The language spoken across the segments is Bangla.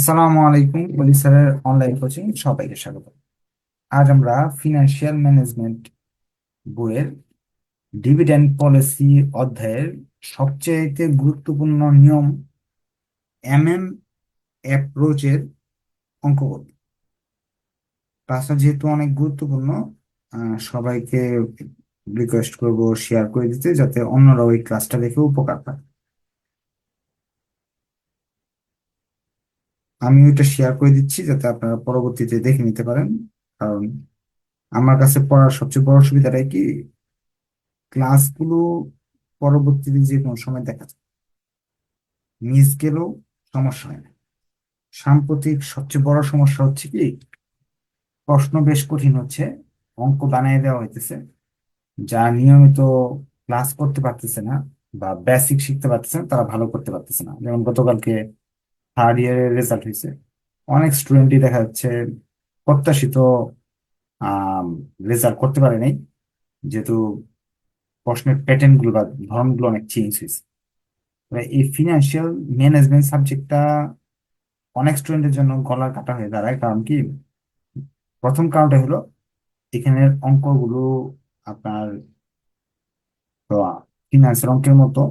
আসসালামু আলাইকুম বলি স্যারের অনলাইন কোচিং সবাইকে স্বাগত। আজ আমরা ফিনান্সিয়াল ম্যানেজমেন্ট বইয়ের ডিভিডেন্ড পলিসি অধ্যায়ের সবচেয়ে গুরুত্বপূর্ণ নিয়ম এমএম অ্যাপ্রোচের অঙ্ক করব। ক্লাসটা যেহেতু অনেক গুরুত্বপূর্ণ সবাইকে রিকোয়েস্ট করব শেয়ার করে দিতে, যাতে অন্যরা ওই ক্লাসটা দেখে উপকার পায়। আমি ওইটা শেয়ার করে দিচ্ছি যাতে আপনারা পরবর্তীতে দেখে নিতে পারেন। কারণ আমার কাছে পড়ার সবচেয়ে বড় সুবিধাটাই কি ক্লাসগুলো পরবর্তীতে যে কোনো সময় দেখা যায়। মিস গেলেও সমস্যা হয় না। সাম্প্রতিক সবচেয়ে বড় সমস্যা হচ্ছে কি, প্রশ্ন বেশ কঠিন হচ্ছে, অঙ্ক বানিয়ে দেওয়া হইতেছে, যা নিয়মিত ক্লাস করতে পারতেছে না বা বেসিক শিখতে পারতেছে না, তারা ভালো করতে পারতেছে না। যেমন গতকালকে থার্ড ইয়ারের রেজাল্ট হয়েছে। অনেক স্টুডেন্টই দেখা যাচ্ছে প্রত্যাশিত রেজাল্ট করতে পারে নাই। যেহেতু প্রশ্নের প্যাটার্নগুলো বা ধরনগুলো অনেক চেঞ্জ হয়েছে। এই ফিনান্সিয়াল ম্যানেজমেন্ট সাবজেক্টটা অনেক স্টুডেন্টের জন্য গলার কাটা হয়ে দাঁড়ায়। কারণ কি? প্রথম কারণটা হলো এখানের অঙ্কগুলো আপনার ফিনান্সের অঙ্কের মতো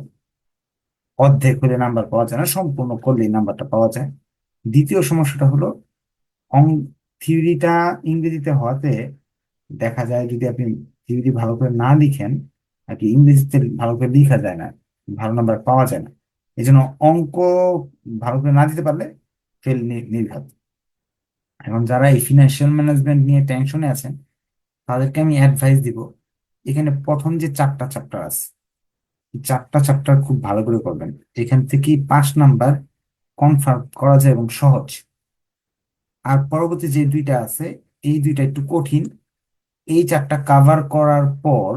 অর্ধেক হলে নাম্বার পাওয়া যায় না, সম্পূর্ণ করলেই নাম্বারটা পাওয়া যায়। দ্বিতীয় সমস্যাটা হলো, অং থিওরিটা ইংরেজিতে হওয়াতে দেখা যায় যদি আপনি থিওরি ভালো করে না লিখেন, আর কি ইংরেজিতে ভালো করে লেখা যায় না, ভালো নাম্বার পাওয়া যায় না। এই জন্য অঙ্ক ভালো করে না দিতে পারলে ফেল নির্ঘাত। এখন যারা এই ফিনান্সিয়াল ম্যানেজমেন্ট নিয়ে টেনশনে আছেন, তাদেরকে আমি অ্যাডভাইস দিব, এখানে প্রথম যে চারটা চ্যাপ্টার আছে চারটা চ্যাপ্টার খুব ভালো করে করবেন। এখান থেকে পাঁচ নাম্বার কনফার্ম করা যায় এবং সহজ। আর পরবর্তী যে দুইটা আছে, এই দুইটা একটু কঠিন। এই চারটা কাভার করার পর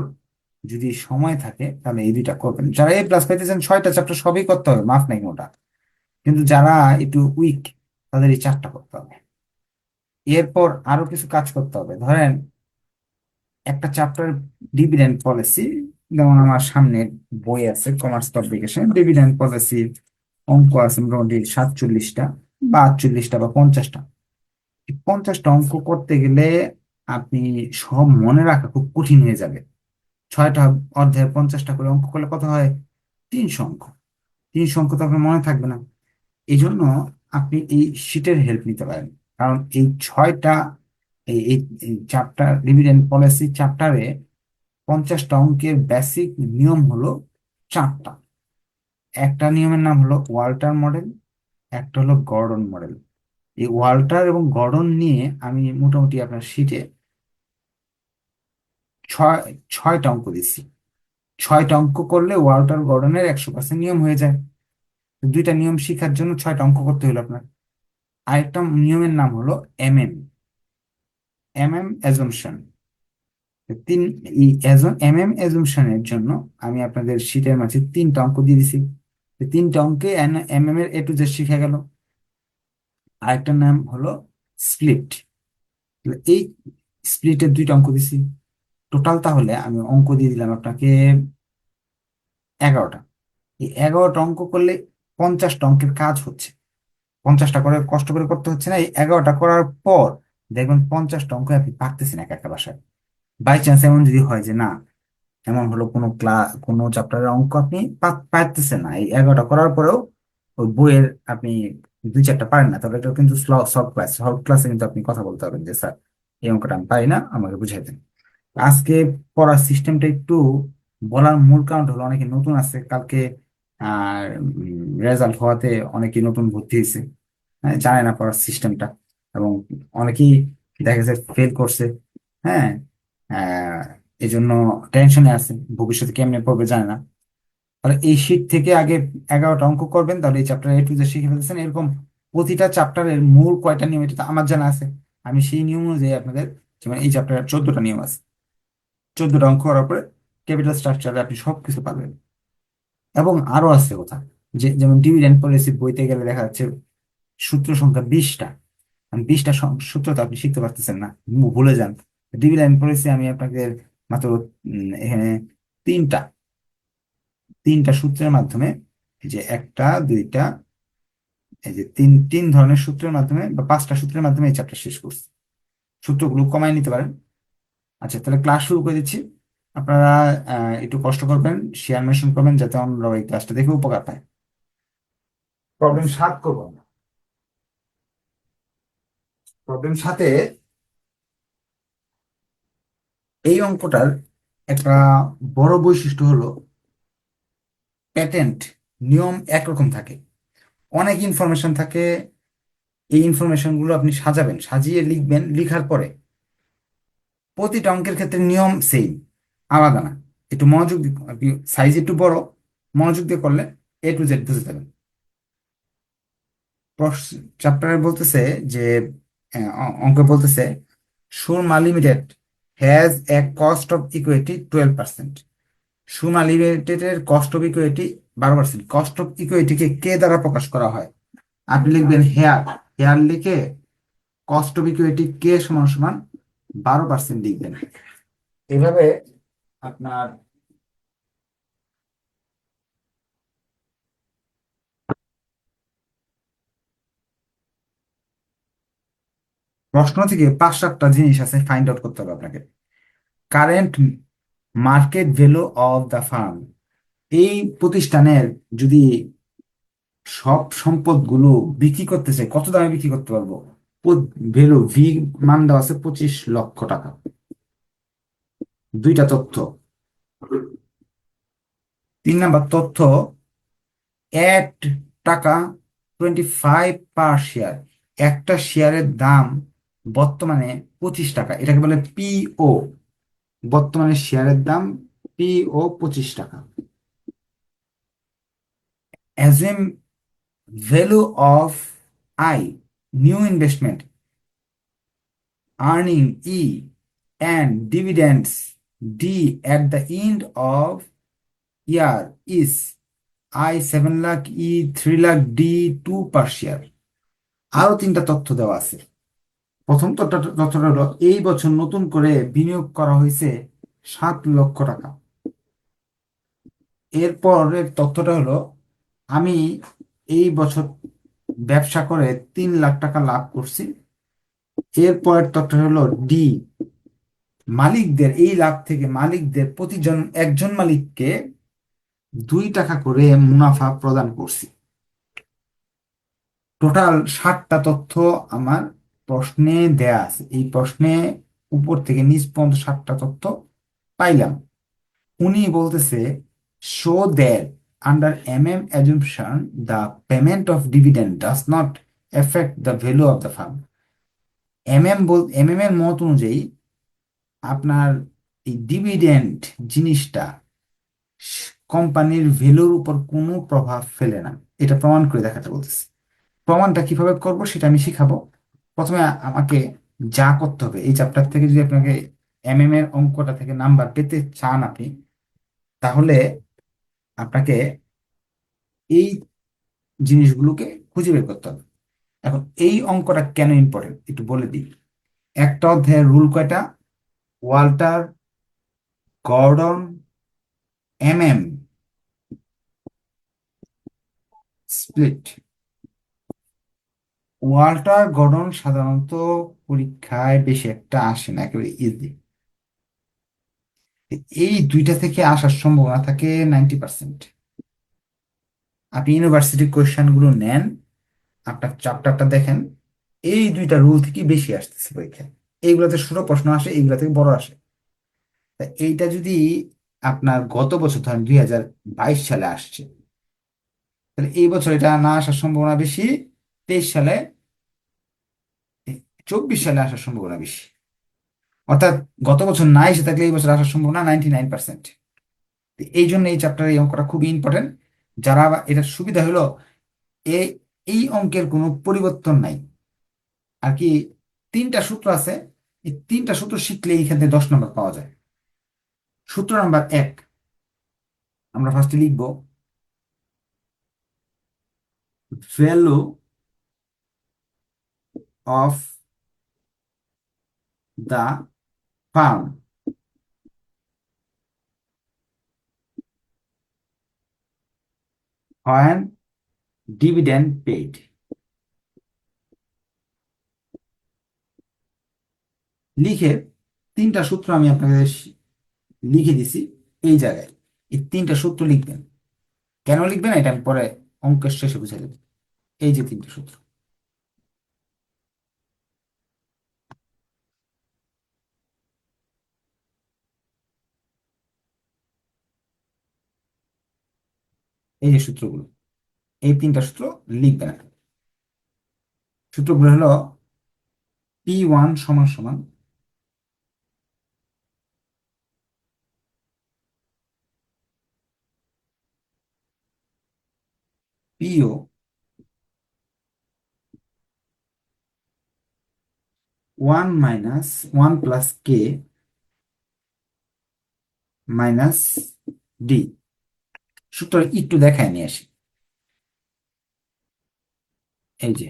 যদি সময় থাকে, তাহলে এই দুইটা করবেন। যারা এ প্লাস পাইতেছেন, ছয়টা চ্যাপ্টার সবই করতে হবে, মাফ নাই ওটা কিন্তু যারা একটু উইক তাদের এই চারটা করতে হবে। এরপর আরও কিছু কাজ করতে হবে। ধরেন একটা চ্যাপ্টার ডিভিডেন্ড পলিসি যেমন আমার সামনে বই আছে কমার্স পাবলিকেশন ডিভিডেন্ড পলিসি অঙ্ক আছে মোটামুটি সাতচল্লিশটা বা আটচল্লিশটা বা পঞ্চাশটা। পঞ্চাশটা অঙ্ক করতে গেলে আপনি সব মনে রাখা খুব কঠিন হয়ে যাবে। ছয়টা অধ্যায় পঞ্চাশটা করে অঙ্ক করলে কত হয়? তিনশো অঙ্ক। তিনশো অঙ্ক তো আপনার মনে থাকবে না। এই জন্য আপনি এই শিটের হেল্প নিতে পারেন। কারণ এই ছয়টা, এই এই চ্যাপ্টার ডিভিডেন্ড পলিসি চ্যাপ্টারে পঞ্চাশটা অঙ্কের বেসিক নিয়ম হলো চারটা। একটা নিয়মের নাম হলো ওয়াল্টার মডেল, একটা হলো গর্ডন মডেল। এই ওয়াল্টার এবং গর্ডন নিয়ে আমি মোটামুটি আপনার শিটে ছয়, ছয়টা অঙ্ক দিচ্ছি ছয়টা অঙ্ক করলে ওয়াল্টার গর্ডনের একশো পার্সেন্ট নিয়ম হয়ে যায়। দুইটা নিয়ম শিখার জন্য ছয়টা অঙ্ক করতে হলো আপনার। আরেকটা নিয়মের নাম হলো M M M M assumption তিন এম এম অ্যাজম্পশনের জন্য আমি আপনাদের শীটের মাঝে তিনটা অঙ্ক দিয়ে দিছি। তিনটা অঙ্কে এম এম এর এ টু জেড শিখে গেল। আরেকটার নাম হলো স্প্লিট এই স্প্লিটের দুইটা অঙ্ক দিছি। টোটাল তাহলে আমি অঙ্ক দিয়ে দিলাম আপনাকে এগারোটা। এই এগারোটা অঙ্ক করলে পঞ্চাশটা অঙ্কের কাজ হচ্ছে। পঞ্চাশটা করে কষ্ট করে করতে হচ্ছে না। এই এগারোটা করার পর দেখবেন পঞ্চাশটা অঙ্ক আপনি পারতেছেন এক একটা বাসায়। বাই চান্স এমন যদি হয় যে না, এমন হলো কোনো ক্লাস কোনো চ্যাপ্টারের অঙ্ক আপনি পারতেছেন না, এই এগারোটা করার পরেও ওই বইয়ের আপনি দুই চারটা পারেন না, তাহলে এটা কিন্তু সলভ ক্লাস ক্লাসে কিন্তু আপনি কথা বলতে পারবেন যে, স্যার, এই অঙ্কটা আমি পারি না, আমাকে বুঝাই দেন। আজকে পড়ার সিস্টেমটা একটু বলার মূল কারণ হলো অনেকে নতুন আছে, কালকে আর রেজাল্ট হওয়াতে অনেকে নতুন ভর্তি হয়েছে হ্যাঁ জানে না পড়ার সিস্টেমটা এবং অনেকেই দেখা যাচ্ছে ফেল করছে হ্যাঁ এই জন্য টেনশনে আছে ভবিষ্যতে কেমনে পড়বে জানে না। তাহলে এই শীট থেকে আগে এগারোটা অঙ্ক করবেন, তাহলে এই চ্যাপ্টার এ টু শিখে ফেলতেছেন। এরকম প্রতিটা চ্যাপ্টারের মূল কয়টা নিয়ম, এটা আমার জানা আছে। আমি সেই নিয়ম অনুযায়ী আপনাদের যেমন এই চ্যাপ্টারের চোদ্দটা নিয়ম আছে। চোদ্দটা অঙ্ক করার পরে ক্যাপিটাল স্ট্রাকচারে আপনি সবকিছু পাবেন। এবং আরও আছে কথা, যে যেমন ডিভিডেন্ড পলিসি বইতে গেলে দেখা যাচ্ছে সূত্র সংখ্যা বিশটা। বিশটা সূত্র তো আপনি শিখতে পারতেছেন না, ভুলে যান। ডিভিডেন্ড পলিসি আমি আপনাকে মাত্র এখানে তিনটা। তিনটা সূত্রের মাধ্যমে যে একটা, দুইটা, এই যে তিন তিন ধরনের সূত্রের মাধ্যমে বা পাঁচটা সূত্রের মাধ্যমে এই চ্যাপ্টার শেষ করছি। সূত্রগুলো কমায় নিতে পারেন। আচ্ছা তাহলে ক্লাস শুরু করে দিচ্ছি। আপনারা একটু কষ্ট করবেন শেয়ার মেশন করবেন, যাতে অন্যরা এই ক্লাসটা দেখে উপকার পায়। প্রবলেম সাত করব আমরা। প্রবলেম সাথে এই অঙ্কটার একটা বড় বৈশিষ্ট্য হলো প্যাটেন্ট নিয়ম একরকম থাকে। অনেক ইনফরমেশন থাকে, এই ইনফরমেশনগুলো আপনি সাজাবেন, সাজিয়ে লিখবেন, লিখার পরে প্রতিটা অঙ্কের ক্ষেত্রে নিয়ম সেম আলাদা না। একটু মনোযোগ দিয়ে সাইজ একটু বড়, মনোযোগ দিয়ে করলে এ টু জেড বুঝে যাবেন। চ্যাপ্টারে বলতেছে যে অঙ্ক বলতেছে Surma limited has a cost of equity twelve percent Sona লিমিটেডের কস্ট অফ ইকুইটি বারো পার্সেন্ট কস্ট অফ ইকুইটিকে কে দ্বারা প্রকাশ করা হয়? আপনি লিখবেন হেয়ার হেয়ার লিখে কস্ট অফ ইকুইটি কে সমান সমান বারো পার্সেন্ট লিখবেন। এভাবে আপনার প্রশ্ন থেকে পাঁচ সাতটা জিনিস আছে ফাইন্ড আউট করতে হবে আপনাকে। Current market value of the firm এই প্রতিষ্ঠানের যদি সব সম্পদগুলো বিক্রি করতে চাই, কত দামে বিক্রি করতে পারব? ভ্যালু ভি মান দেওয়া আছে পঁচিশ লক্ষ টাকা। দুইটা তথ্য। তিন নাম্বার তথ্য, এক টাকা টোয়েন্টি ফাইভ পার শেয়ার একটা শেয়ারের দাম বর্তমানে পঁচিশ টাকা, এটাকে বলে পিও বর্তমানে শেয়ারের দাম পিও পঁচিশ টাকা। অ্যাজেম value of I, new investment, earning E and dividends D at the end of year is I 7 lakh E 3 lakh D 2 per share আরও তিনটা তথ্য দেওয়া আছে। প্রথম তথ্যটা তথ্যটা হলো, এই বছর নতুন করে বিনিয়োগ করা হয়েছে সাত লক্ষ টাকা। এরপরের তথ্যটা হলো, আমি এই বছর ব্যবসা করে তিন লাখ টাকা লাভ করছি। এরপরের তথ্য হলো, ডি, মালিকদের, এই লাভ থেকে মালিকদের প্রতিজন একজন মালিককে দুই টাকা করে মুনাফা প্রদান করছি। টোটাল ষাটটা তথ্য আমার প্রশ্নে দেয়া আছে। এই প্রশ্নে উপর থেকে নিচ পর্যন্ত সাতটা তথ্য পাইলাম। উনি বলতেছে so that under M M assumption the payment of dividend does not effect the value of the firm M M ball M M এর মত অনুযায়ী আপনার এই ডিভিডেন্ড জিনিসটা কোম্পানির ভ্যালুর উপর কোনো প্রভাব ফেলে না। এটা প্রমাণ করে দেখাতে বলতেছে। প্রমাণটা কীভাবে করব সেটা আমি শিখাবো। প্রথমে আমাকে যা করতে হবে, এই চ্যাপ্টার থেকে যদি আপনাকে এম এম এর অঙ্কটা থেকে নাম্বার পেতে চান আপনি, তাহলে আপনাকে এই জিনিসগুলোকে খুঁজে বের করতে হবে। এখন এই অঙ্কটা কেন ইম্পর্টেন্ট একটু বলে দিই। একটা অধ্যায়ের রুল কয়টা? Walter Gordon M M split Walter Gordon সাধারণত পরীক্ষায় বেশি একটা আসে না, একেবারে ইজি এই দুইটা থেকে আসার সম্ভাবনা থাকে নাইনটি পার্সেন্ট আপনি ইউনিভার্সিটি গুলো নেন, আপনার চ্যাপ্টারটা দেখেন, এই দুইটা রুল থেকে বেশি আসতেছে পরীক্ষায়। এইগুলাতে ছোট প্রশ্ন আসে, এইগুলা থেকে বড় আসে। তা এইটা যদি আপনার গত বছর ধরেন দুই হাজার বাইশ সালে আসছে, তাহলে এই বছর এটা না আসার সম্ভাবনা বেশি তেইশ সালে চব্বিশ সালে আসার সম্ভাবনা বেশি। অর্থাৎ গত বছর না এসে থাকলে এই বছর আসার সম্ভাবনা নাইনটি নাইন পার্সেন্ট। এই জন্য এই চ্যাপ্টার এই অঙ্কটা খুবই ইম্পর্টেন্ট যারা এটার সুবিধা হলো, এ, এই অঙ্কের কোনো পরিবর্তন নাই। আর কি, তিনটা সূত্র আছে, এই তিনটা সূত্র শিখলে এইখান থেকে দশ নম্বর পাওয়া যায়। সূত্র নাম্বার এক, আমরা ফার্স্টে লিখব, value of the firm when dividend paid. লিখে তিনটা সূত্র আমি আপনাকে লিখে দিছি এই জায়গায়। এই তিনটা সূত্র লিখবেন। কেন লিখবেন? এটা আমি পরে অঙ্কের শেষে বুঝাই দেব। এই যে তিনটা সূত্র। এই যে সূত্রগুলো, এই তিনটা সূত্র লিখবেন সূত্রগুলো হলো পি ওয়ান সমান সমান P O one minus one plus K minus D সূত্র একটু দেখায় নিয়ে আসি। এই যে,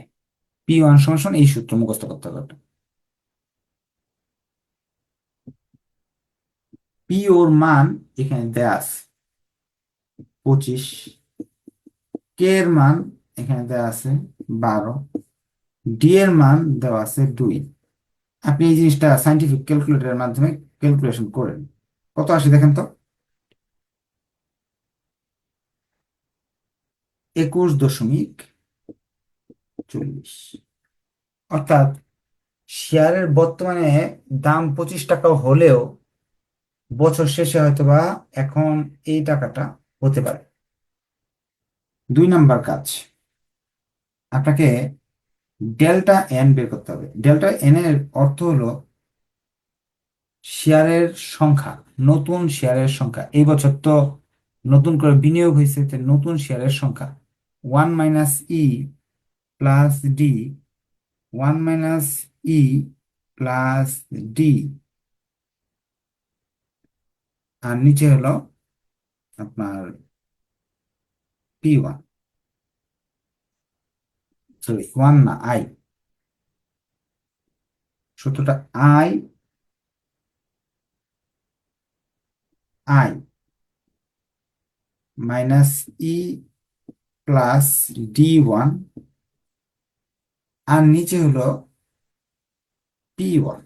পি ওয়ান সমান এই সূত্র মুখস্থ করতে হবে পি ওর মান এখানে দেয়া আছে পঁচিশ। কে এর মান এখানে দেওয়া আছে বারো। ডি এর মান দেওয়া আছে দুই। আপনি এই জিনিসটা সাইন্টিফিক ক্যালকুলেটরের মাধ্যমে ক্যালকুলেশন করেন। কত আসে দেখেন তো? একুশ দশমিক চল্লিশ। অর্থাৎ শেয়ারের বর্তমানে দাম পঁচিশ টাকা হলেও বছর শেষে হয়তোবা এখন এই টাকাটা হতে পারে। দুই নাম্বার কাজ, আপনাকে ডেল্টা এন বের করতে হবে। ডেল্টা এন এর অর্থ হলো শেয়ারের সংখ্যা, নতুন শেয়ারের সংখ্যা। এই বছর তো নতুন করে বিনিয়োগ হয়েছে নতুন শেয়ারের সংখ্যা। One minus E plus D one minus E plus D আর নিচে হলো আপনার পি ওয়ান সরি ওয়ান না আই সূত্রটা I I minus E plus D one আর নিচে হলো পি ওয়ান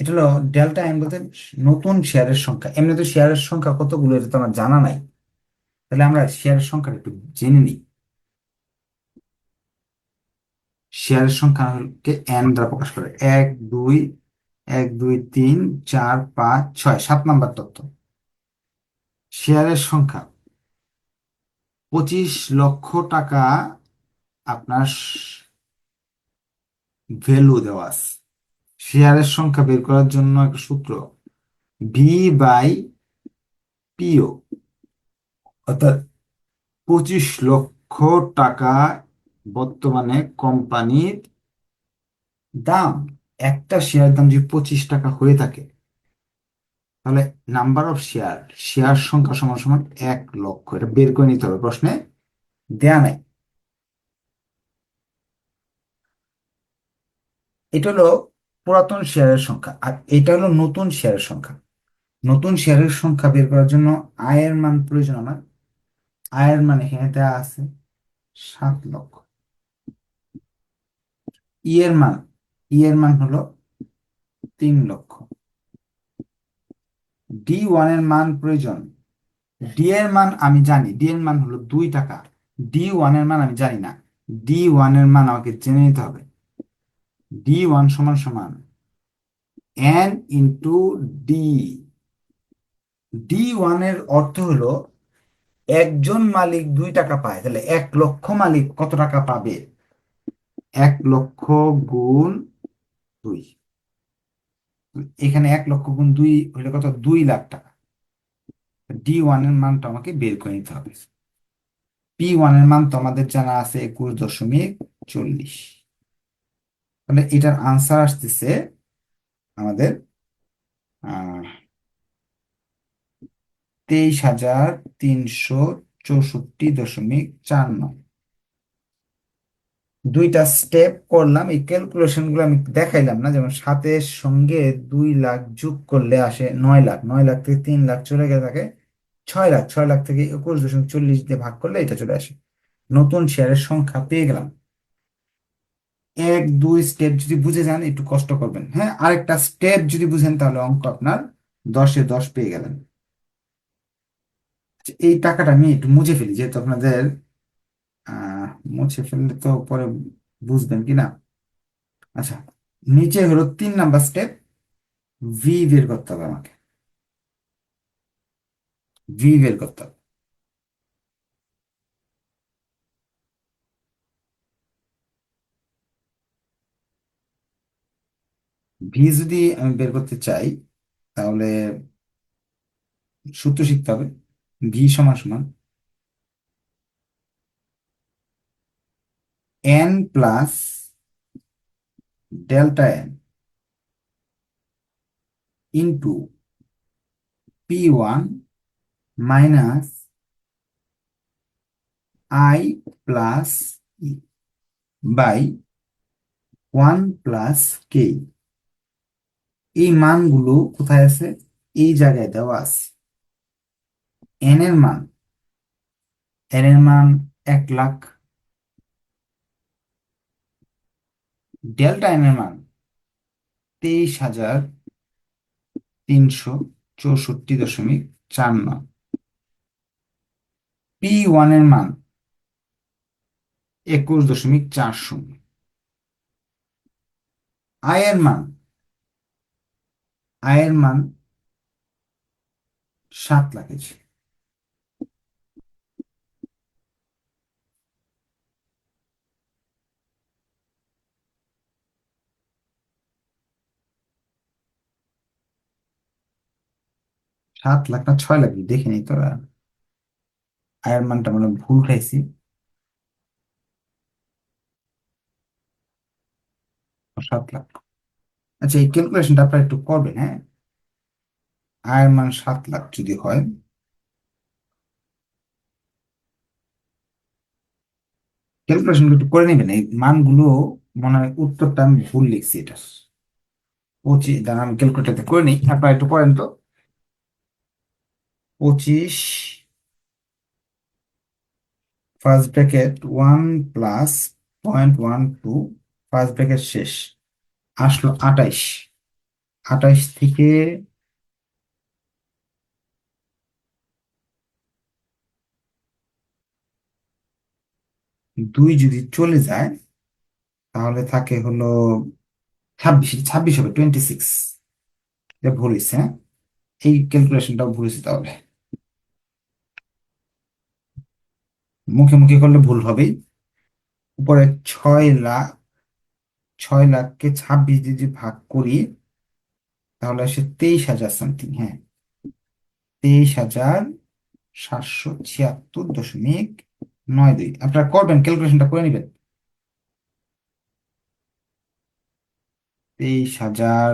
এটা হলো ডেল্টা এন বলতে নতুন শেয়ারের সংখ্যা। এমনি তো শেয়ারের সংখ্যা কতগুলো এটা তো আমার জানা নাই। তাহলে আমরা শেয়ারের সংখ্যাটা একটু জেনে নিই। শেয়ারের সংখ্যাকে এন দ্বারা প্রকাশ করে। এক, দুই এক, দুই, তিন, চার, পাঁচ, ছয়, সাত নাম্বার তথ্য শেয়ারের সংখ্যা পঁচিশ লক্ষ টাকা আপনার ভ্যালু দেওয়া আছে। শেয়ারের সংখ্যা বের করার জন্য একটা সূত্র ভি বাই পিও অর্থাৎ পঁচিশ লক্ষ টাকা বর্তমানে কোম্পানির দাম, একটা শেয়ার দাম যদি পঁচিশ টাকা হয়ে থাকে তাহলে নাম্বার অফ শেয়ার শেয়ার সংখ্যা সমান সমান এক লক্ষ, এটা বের করে নিতে হবে প্রশ্নে। দেয়া নাই। এটা হলো পুরাতন শেয়ারের সংখ্যা, আর এটা হলো নতুন শেয়ারের সংখ্যা। নতুন শেয়ারের সংখ্যা বের করার জন্য আয়ের মান প্রয়োজন আমার। আয়ের মান এখানে দেওয়া আছে সাত লক্ষ। ইয়ের মান ইয়ের মান হলো তিন লক্ষ। ডি ওয়ানের মান প্রয়োজন। ডি এর মান আমি জানি ডি এর মান হলো দুই টাকা। ডি ওয়ানের মান আমি জানি না। ডি ওয়ানের মান আমাকে জেনে নিতে হবে। ডি ওয়ান সমান সমান এন ইন্টু ডি ডি ওয়ানের অর্থ হলো একজন মালিক দুই টাকা পায়, তাহলে এক লক্ষ মালিক কত টাকা পাবে? এক লক্ষ গুণ দুই। এখানে এক লক্ষ গুণ দুই হইলে কত? দুই লাখ টাকা। ডি ওয়ানের মানটা আমাকে বের করে নিতে হবে। পি ওয়ানের মান তো আমাদের জানা আছে একুশ দশমিক চল্লিশ। তাহলে এটার আনসার আসতেছে আমাদের তেইশ হাজার তিনশো চৌষট্টি দশমিক চার নয়। দুইটা স্টেপ করলাম। এই ক্যালকুলেশনগুলো আমি দেখাইলাম না, যেমন সাতের সঙ্গে দুই লাখ যোগ করলে আসে নয় লাখ। নয় লাখ থেকে তিন লাখ চলে গেলে থাকে ছয় লাখ। ছয় লাখ থেকে একুশ দশমিক চল্লিশ দিয়ে ভাগ করলে এটা চলে আসে। নতুন শেয়ারের সংখ্যা পেয়ে গেলাম। এক, দুই স্টেপ যদি বুঝে যান, একটু কষ্ট করবেন। হ্যাঁ আরেকটা স্টেপ যদি বুঝেন, তাহলে অঙ্ক আপনার দশে দশ পেয়ে গেলেন। এই টাকাটা আমি একটু মুছে ফেলি, যেহেতু আপনাদের মুছে ফেললে তো পরে বুঝবেন কি না? আচ্ছা নিচে হলো তিন নাম্বার স্টেপ ভি বের করতে হবে আমাকে। ভি বের করতে হবে। ভি যদি আমি বের করতে চাই, তাহলে সূত্র শিখতে হবে। ভি সমান সমান N plus delta N into P one minus I plus by one plus K এই মানগুলো কোথায় আছে? এই জায়গায় দেওয়া আছে। এন এর মান। এন এর মান এক লাখ ডেল্টা এন এর মান তেইশ হাজার তিনশো চৌষট্টি দশমিক চার নয়। পি ওয়ানের মান একুশ দশমিক চার শূন্য। আয়ের মান আয়ের মান সাত লাখ সাত লাখ না ছয় লাখ, দেখে নি তোরা। আয়ের মানটা মানে ভুল খাইছি সাত লাখ। আচ্ছা এই ক্যালকুলেশনটা আপনারা একটু করবেন হ্যাঁ? আয়ের মান সাত লাখ যদি হয়। ক্যালকুলেশন একটু করে নেবেন, এই মানগুলো মনে হয় উত্তরটা আমি ভুল লিখছি এটা। পঁচিশ দাঁড়ান আমি ক্যালকুলেটারতে করে নিই। আপনারা একটু করেন তো। পঁচিশ first bracket one plus point one two first bracket শেষ। আসলো আটাইশ আটাইশ থেকে দুই যদি চলে যায়, তাহলে থাকে হলো ছাব্বিশ ছাব্বিশ হবে টোয়েন্টি সিক্স ভুল হয়েছে হ্যাঁ? এই ক্যালকুলেশনটাও ভুল হয়েছে তাহলে। মুখে মুখে করলে ভুল হবেই। উপরে ছয় লাখ ছয় লাখকে ছাব্বিশ দিয়ে যদি ভাগ করি, তাহলে আসে তেইশ হাজার সামথিং হ্যাঁ। তেইশ হাজার সাতশো ছিয়াত্তর দশমিক নয় দুই। আপনারা করবেন, ক্যালকুলেশনটা করে নেবেন। তেইশ হাজার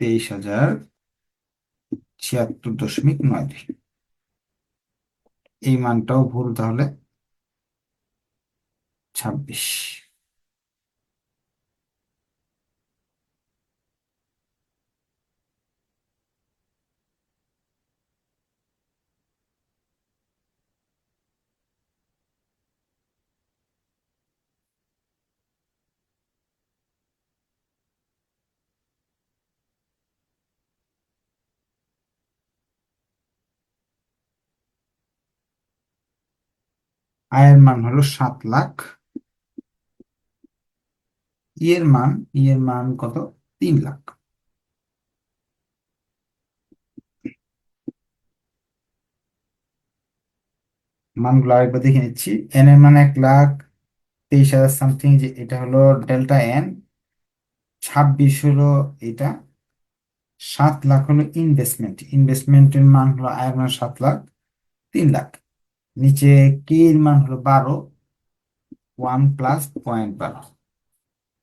তেইশ হাজার ছিয়াত্তর দশমিক নয়। দুই এই মানটাও ভুল তাহলে ছাব্বিশ। আয়ের মান হলো সাত লাখ। ইয়ের মান ইয়ের মান কত? তিন লাখ। মানগুলো আরেকবার দেখে নিচ্ছি। এন এর মান এক লাখ তেইশ হাজার সামথিং যে এটা হলো ডেল্টা এন ছাব্বিশ হলো এটা। সাত লাখ হলো ইনভেস্টমেন্ট ইনভেস্টমেন্টের মান হলো আয়ের মান সাত লাখ, তিন লাখ। নিচে কে এর মান হলো বারো? ওয়ান প্লাস পয়েন্ট বারো।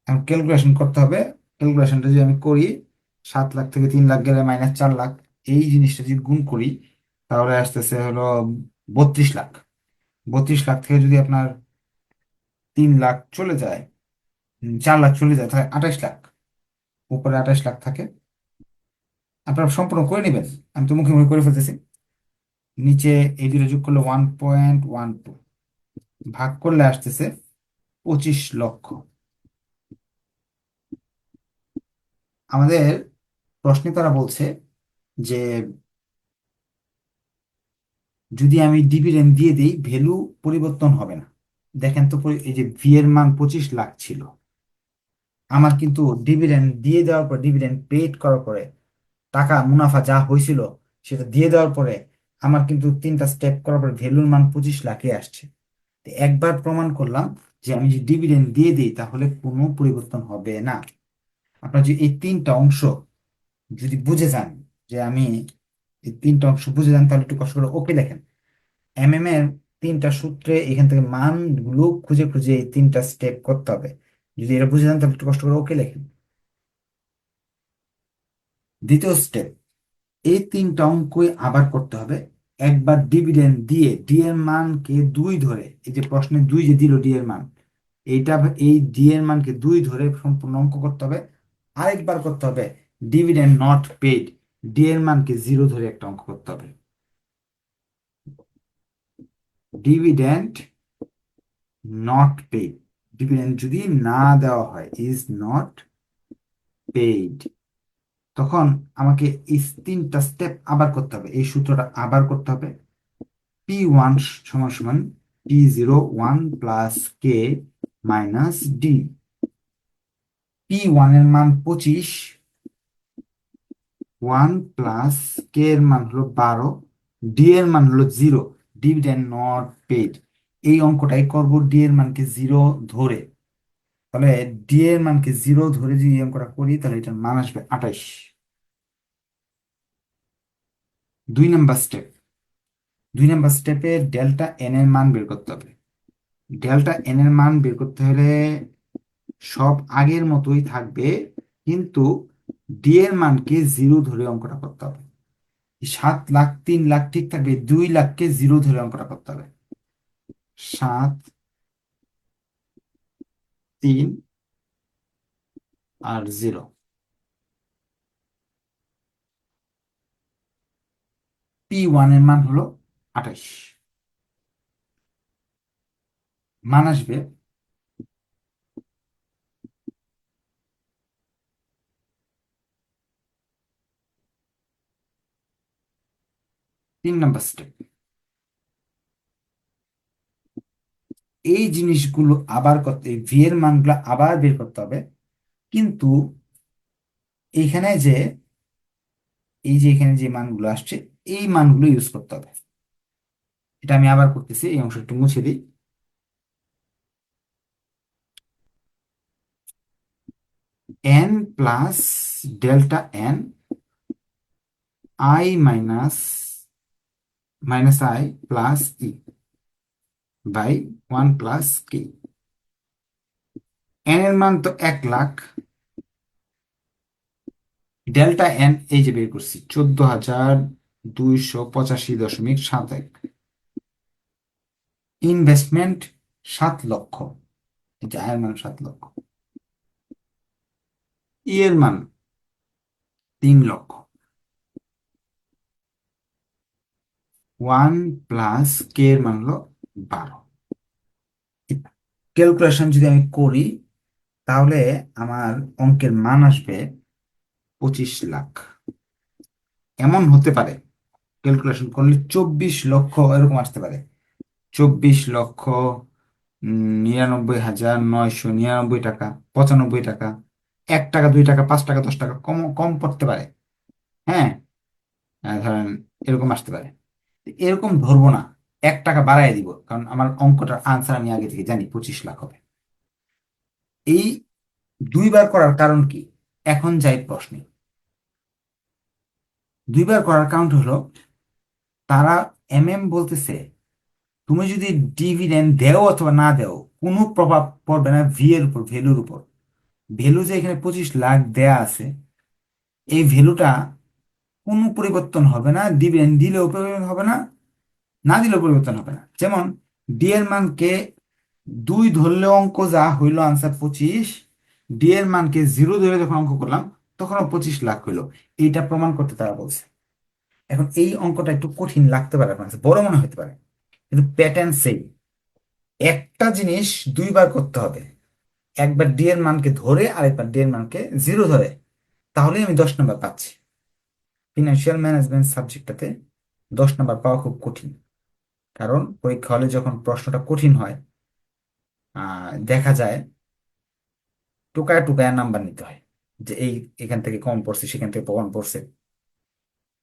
এখন ক্যালকুলেশন করতে হবে। ক্যালকুলেশনটা যদি আমি করি, সাত লাখ থেকে তিন লাখ গেলে মাইনাস চার লাখ। এই জিনিসটা যদি গুণ করি, তাহলে আসতেছে হলো বত্রিশ লাখ। বত্রিশ লাখ থেকে যদি আপনার তিন লাখ চলে যায় চার লাখ চলে যায়, তাহলে আঠাশ লাখ। উপরে আঠাশ লাখ থাকে। আপনারা সম্পূর্ণ করে নেবেন। আমি তো মুখে মুখে করে ফেলতেছি। নিচে এই দুটো যোগ করলে ওয়ান পয়েন্ট ওয়ান টু ভাগ করলে আসতেছে পঁচিশ লক্ষ। আমাদের প্রশ্নে তারা বলছে যে, যদি আমি ডিভিডেন্ড দিয়ে দিই ভ্যালু পরিবর্তন হবে না। দেখেন তো এই যে ভি এর মান পঁচিশ লাখ ছিল। আমার কিন্তু ডিভিডেন্ড দিয়ে দেওয়ার পর ডিভিডেন্ড পেড করার পরে, টাকা মুনাফা যা হয়েছিল, সেটা দিয়ে দেওয়ার পরে আমার কিন্তু তিনটা স্টেপ করার পর ভ্যালুর মান পঁচিশ লাখে আসছে। তো একবার প্রমাণ করলাম যে আমি যদি ডিভিডেন্ড দিয়ে দিই তাহলে কোনো পরিবর্তন হবে না। আপনার যে এই তিনটা অংশ যদি বুঝে যান যে আমি এই তিনটা অংশ বুঝে যান তাহলে একটু কষ্ট করে ওকে লেখেন এমএম এর তিনটা সূত্রে এখান থেকে মানগুলো খুঁজে খুঁজে এই তিনটা স্টেপ করতে হবে। যদি এটা বুঝে যান তাহলে একটু কষ্ট করে ওকে লেখেন। দ্বিতীয় স্টেপ এই তিনটা অঙ্কই আবার করতে হবে। একবার ডিভিডেন্ড দিয়ে ডি এর মানকে দুই ধরে, এই যে প্রশ্নে দুই যে দিল ডি এর মান, এইটা এই ডি এর মানকে দুই ধরে সম্পূর্ণ অঙ্ক করতে হবে। আরেকবার করতে হবে ডিভিডেন্ড নট পেড ডি এর মানকে জিরো ধরে একটা অঙ্ক করতে হবে। ডিভিডেন্ড নট পেড ডিভিডেন্ড যদি না দেওয়া হয় ইজ নট পেইড তখন আমাকে এই তিনটা স্টেপ আবার করতে হবে। এই সূত্রটা আবার করতে হবে। পি ওয়ান সমান সমান P zero one plus K minus D P ওয়ানের মান পঁচিশ। ওয়ান প্লাস কে এর মান হলো বারো। ডি এর মান হলো জিরো ডিভিডেন্ড নট পেড এই অঙ্কটাই করব ডি এর মানকে জিরো ধরে। তাহলে ডি এর মানকে জিরো ধরে যদি এই অঙ্কটা করি, তাহলে এটার মান আসবে আঠাইশ। দুই নাম্বার স্টেপ দুই নাম্বার স্টেপে ডেল্টা এন এর মান বের করতে হবে। ডেল্টা এন এর মান বের করতে হলে সব আগের মতোই থাকবে, কিন্তু ডি এর মানকে জিরো ধরে অঙ্কটা করতে হবে। সাত লাখ, তিন লাখ ঠিক থাকবে, দুই লাখকে জিরো ধরে অঙ্কটা করতে হবে। সাত তিন আর জিরো। পি ওয়ানের মান হলো আঠাইশ। মান আসবে তিন নাম্বার স্টেপ এই জিনিসগুলো আবার করতে ভি এর মানগুলো আবার বের করতে হবে। কিন্তু এইখানে যে, এই যে এখানে যে মানগুলো আসছে, এই মানগুলো ইউজ করতে হবে। এটা আমি আবার করতেছি, এই অংশ একটু মুছে দিই। N plus delta N I minus minus I plus E by one plus K N এর মান তো এক লাখ। ডেল্টা এন এই যে বের করছি, চোদ্দ হাজার দুইশো পঁচাশি দশমিক সাত এক। ইনভেস্টমেন্ট সাত লক্ষ। যে আয়ের মান সাত লক্ষ। ই এর মান তিন লক্ষ। ওয়ান প্লাস কে এর মান হলো বারো। ক্যালকুলেশন যদি আমি করি, তাহলে আমার অঙ্কের মান আসবে পঁচিশ লাখ। এমন হতে পারে ক্যালকুলেশন করলে চব্বিশ লক্ষ এরকম আসতে পারে। চব্বিশ লক্ষ নিরানব্বই হাজার নয়শো নিরানব্বই টাকা, পঁচানব্বই টাকা, এক টাকা, দুই টাকা, পাঁচ টাকা, দশ টাকা, কম কম পড়তে পারে। হ্যাঁ? ধরেন, এরকম আসতে পারে। এরকম ধরবো না। এক টাকা বাড়াই দিব, কারণ আমার অঙ্কটার আনসার আমি আগে থেকে জানি, পঁচিশ লাখ হবে। এই দুইবার করার কারণ কি? এখন যাই প্রশ্নে। দুইবার করার কারণ হলো, তারা এমএম বলতেছে, তুমি যদি ডিভিডেন্ড দেও অথবা না দেও, কোনো প্রভাব পড়বে না ভি এর উপর ভ্যালুর উপর। ভ্যালু যে এখানে পঁচিশ লাখ দেয়া আছে, এই ভ্যালুটা কোনো পরিবর্তন হবে না ডিভিডেন্ড দিলেও পরিবর্তন হবে না না দিলেও পরিবর্তন হবে না। যেমন ডি এর মানকে দুই ধরলে অঙ্ক যা হইল আনসার পঁচিশ ডি এর মানকে জিরো ধরে যখন অঙ্ক করলাম, তখনও পঁচিশ লাখ হইল। এইটা প্রমাণ করতে তারা বলছে। এখন এই অঙ্কটা একটু কঠিন লাগতে পারে আপনার বড় মনে হতে পারে। কিন্তু প্যাটার্ন সেম একটা জিনিস দুইবার করতে হবে। একবার ডি এর মানকে ধরে, আরেকবার ডি এর মানকে জিরো ধরে। তাহলেই আমি দশ নম্বর পাচ্ছি। ফিনান্সিয়াল ম্যানেজমেন্ট সাবজেক্টটাতে দশ নম্বর পাওয়া খুব কঠিন। কারণ পরীক্ষা হলে যখন প্রশ্নটা কঠিন হয় দেখা যায় টোকায় টোকায় নাম্বার নিতে হয় যে এই এখান থেকে কম পড়ছে, সেখান থেকে কম পড়ছে।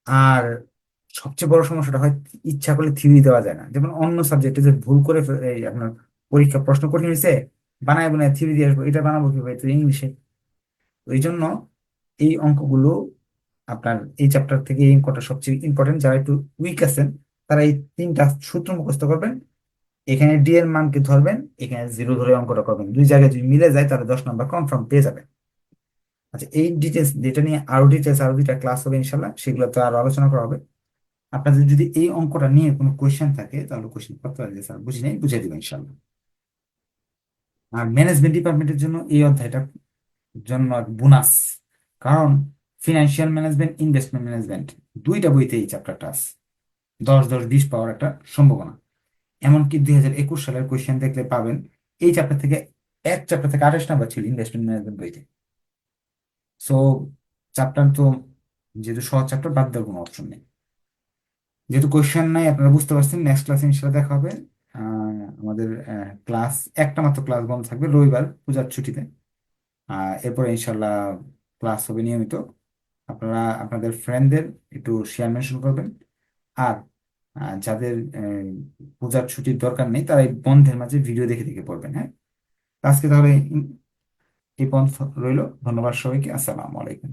আর সবচেয়ে বড় সমস্যাটা হয় ইচ্ছা করলে থিওরি দেওয়া যায় না। যেমন অন্য সাবজেক্টে যে ভুল করে এই আপনার পরীক্ষা প্রশ্ন কঠিন হয়েছে বানায় বানায় থিওরি দিয়ে আসব, এটা বানাবো কীভাবে তো ইংলিশে? ওই জন্য এই অঙ্কগুলো আপনার এই চ্যাপ্টার থেকে এই অঙ্কটা সবচেয়ে ইম্পর্টেন্ট যারা একটু উইক আছেন তারা এই তিনটা সূত্র মুখস্থ করবেন। এখানে ডি এর মানকে ধরবেন, এখানে জিরো ধরে অঙ্কটা করবেন। দুই জায়গায় যদি মিলে যায়, তাহলে দশ নম্বর কনফার্ম পেয়ে যাবেন। আচ্ছা এই ডিটেলস যেটা নিয়ে আরও ডিটেলস আরও দুইটা ক্লাস হবে ইনশাল্লাহ সেগুলো তো আরও আলোচনা করা হবে। আপনাদের যদি এই অঙ্কটা নিয়ে কোনো কোয়েশ্চেন থাকে, তাহলে কোয়েশ্চেন করতে পারবে স্যার বুঝি নাই বুঝিয়ে দিবেন ইনশাল্লাহ আর ম্যানেজমেন্ট ডিপার্টমেন্টের জন্য এই অধ্যায়টা জন্য বোনাস কারণ ফিনান্সিয়াল ম্যানেজমেন্ট ইনভেস্টমেন্ট ম্যানেজমেন্ট দুইটা বইতে এই চ্যাপ্টারটা আছে। দশ দশ বিশ পাওয়ার একটা সম্ভাবনা। এমনকি দুই হাজার একুশ সালের কোয়েশ্চেন দেখলে পাবেন, এই চ্যাপ্টার থেকে এক চ্যাপ্টার থেকে আঠাশ নাম্বার ছিল ইনভেস্টমেন্ট ম্যানেজমেন্ট বইতে। সো চ্যাপ্টার তো যেহেতু সহজ চ্যাপ্টার বাদ দেওয়ার কোনো অপশন নেই। যেহেতু কোয়েশ্চেন নাই, আপনারা বুঝতে পারছেন নেক্সট ক্লাসে ইনশাল্লাহ দেখা হবে। আমাদের ক্লাস একটা মাত্র ক্লাস বন্ধ থাকবে, রবিবার, পূজার ছুটিতে। এরপরে ইনশাল্লাহ ক্লাস হবে নিয়মিত। আপনারা, আপনাদের ফ্রেন্ডদের একটু শেয়ার মেনশন করবেন। আর যাদের পূজার ছুটির দরকার নেই, তারা এই বন্ধের মাঝে ভিডিও দেখে দেখে পড়বেন হ্যাঁ? আজকে তাহলে এই পর্যন্ত রইল। ধন্যবাদ সবাইকে। আসসালামু আলাইকুম।